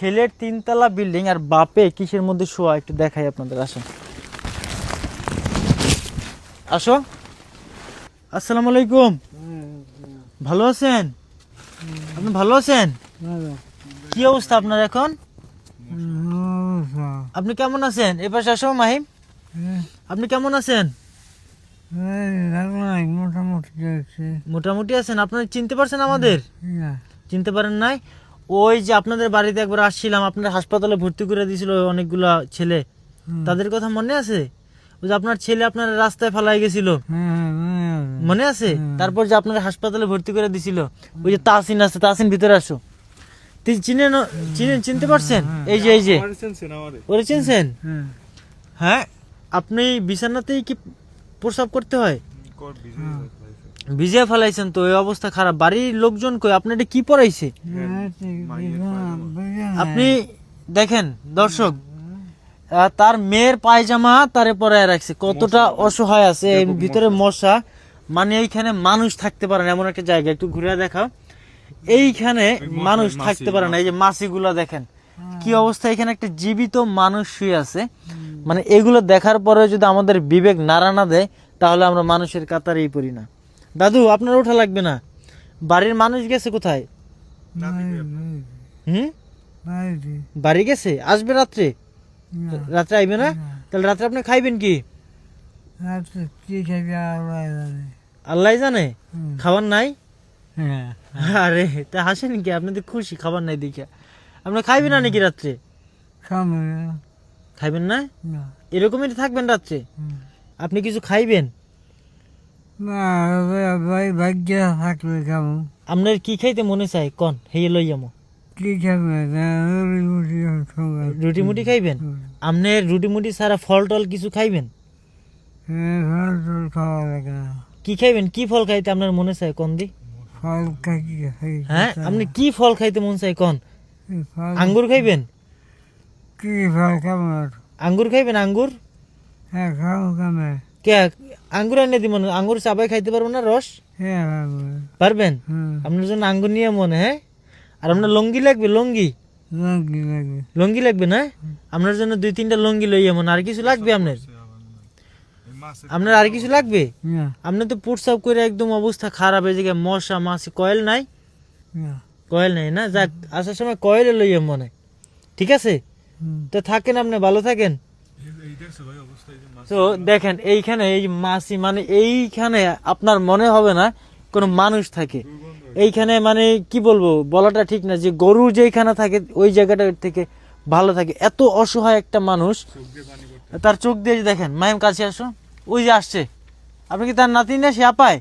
ছেলের তিনতলা বিল্ডিং আর বাপে কিসের মধ্যে শোয়া? একটু দেখাই আপনাদের আসেন। আসো। আসসালামু আলাইকুম। ভালো আছেন? আপনি ভালো আছেন? কি অবস্থা আপনার এখন? আপনি কেমন আছেন? এ পাশে আসো মাহিম। আপনি কেমন আছেন? মোটামুটি মোটামুটি আছেন? আপনারা চিনতে পারছেন আমাদের? চিনতে পারেন নাই? ওই যে আপনাদের বাড়িতে একবার আসছিলাম আপনার হাসপাতালে ভর্তি করে দিয়েছিল অনেকগুলা ছেলে। তাদের কথা মনে আছে? ওই যে আপনার ছেলে আপনার রাস্তায় ফেলাই গেছিল। মনে আছে? তারপর যে আপনার হাসপাতালে ভর্তি করে দিছিল ওই যে তাসিন আছে তাসিন ভিতরে আসো। তুই চিনে ন- চিনে চিনতে পারছেন? এই যে এই যে। ওরে চিনছেন? হ্যাঁ আপনি বিছানাতেই কি প্রসাব করতে হয়? ভিজে ফেলাইছেন তো এই অবস্থা খারাপ। বাড়ির লোকজন কই? আপনি এটা কি পড়াইছে? আপনি দেখেন দর্শক আহ, তার মেয়ের পায়জামা তারে পরে রাখছে। কতটা অসহায় আছে ভিতরে মশা। মানে এইখানে মানুষ থাকতে পারে না এমন একটা জায়গা। একটু ঘুরে দেখা এইখানে মানুষ থাকতে পারে না। এই যে মাছিগুলা দেখেন কি অবস্থা। এখানে একটা জীবিত মানুষ শুয়ে আছে। মানে এগুলো দেখার পরে যদি আমাদের বিবেক নাড়া না দেয় তাহলে আমরা মানুষের কাতারেই পড়ি না। দাদু আপনার ওঠা লাগবে না। বাড়ির মানুষ গেছে কোথায়? হুম? বাড়ি গেছে? আসবে রাত্রে? রাত্রে আইবে না? তাহলে রাত্রে আপনি খাইবেন কি? আল্লাহ জানে। খাবার নাই? আরে তা হাসেন কি? আপনি তো খুশি খাবার নাই দেখে। আপনি খাইবেন না নাকি রাত্রে? খাইবেন না? এরকমই থাকবেন রাত্রে? আপনি কিছু খাইবেন? ভাগ্য থাকলে কেমন? আপনার কি খাইতে মনে চাই কন হেয়ে লই যাব কি রুটি মুটি খাইবেন? আপনি রুটি মুটি ছাড়া ফল টল কিছু খাইবেন? খাওয়া লাগে না। কি খাইবেন? কি ফল খাইতে আপনার মনে চাই কন দি? ফল খাই হ্যাঁ আপনি কি ফল খাইতে মন চাই কন? আঙ্গুর খাইবেন? কি ফল কেমন আঙ্গুর খাইবেন আঙ্গুর? হ্যাঁ খাও কেমন? কে? আঙ্গুর এনে দিব না। আঙ্গুর চাবাই খাইতে পারব না রস? হ্যাঁ পারবেন? আপনার জন্য আঙ্গুর নিয়ে মনে হ্যাঁ? আর আপনার লঙ্গি লাগবে লঙ্গি? লঙ্গি লাগবে। না? আপনার জন্য দুই তিনটা লঙ্গি লই এমন। আর কিছু লাগবে আপনার? আপনার আর কিছু লাগবে? আপনি তো পুটসাপ করে একদম অবস্থা খারাপ হয়ে যায় মশা মাছি কয়েল নাই? কয়েল নাই না? যাক আসার সময় কয়েলে লই মনে ঠিক আছে? তো থাকেন আপনি ভালো থাকেন। তো দেখেন এইখানে এই মাছি মানে এইখানে আপনার মনে হবে না কোনো মানুষ থাকে। এইখানে মানে কি বলব বলাটা ঠিক না যে গরু যেখানে থাকে ওই জায়গাটা থেকে ভালো থাকে। এত অসহায় একটা মানুষ তার চোখ দিয়ে দেখেন মায়ের কাছে আসো ওই যে আসছে। আপনি কি তার নাতি না সে আপায়?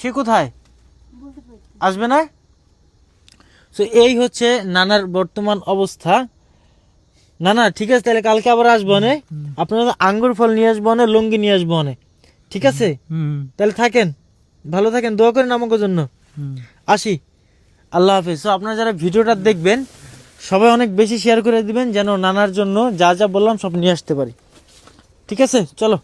সে কোথায়? আসবে না? তো এই হচ্ছে নানার বর্তমান অবস্থা। না না ঠিক আছে তাহলে কালকে আবার আসব নে আপনারা আঙ্গুর ফল নিয়ে আসব অনেক লুঙ্গি নিয়ে আসব অনেক ঠিক আছে? তাহলে থাকেন। ভালো থাকেন দোয়া করেন আমাকে জন্য। আসি। আল্লাহ হাফিজ। তো আপনারা যারা ভিডিওটা দেখবেন সবাই অনেক বেশি শেয়ার করে দিবেন যেন নানার জন্য যা যা বললাম সব নিয়ে আসতে পারি। ঠিক আছে? চলো।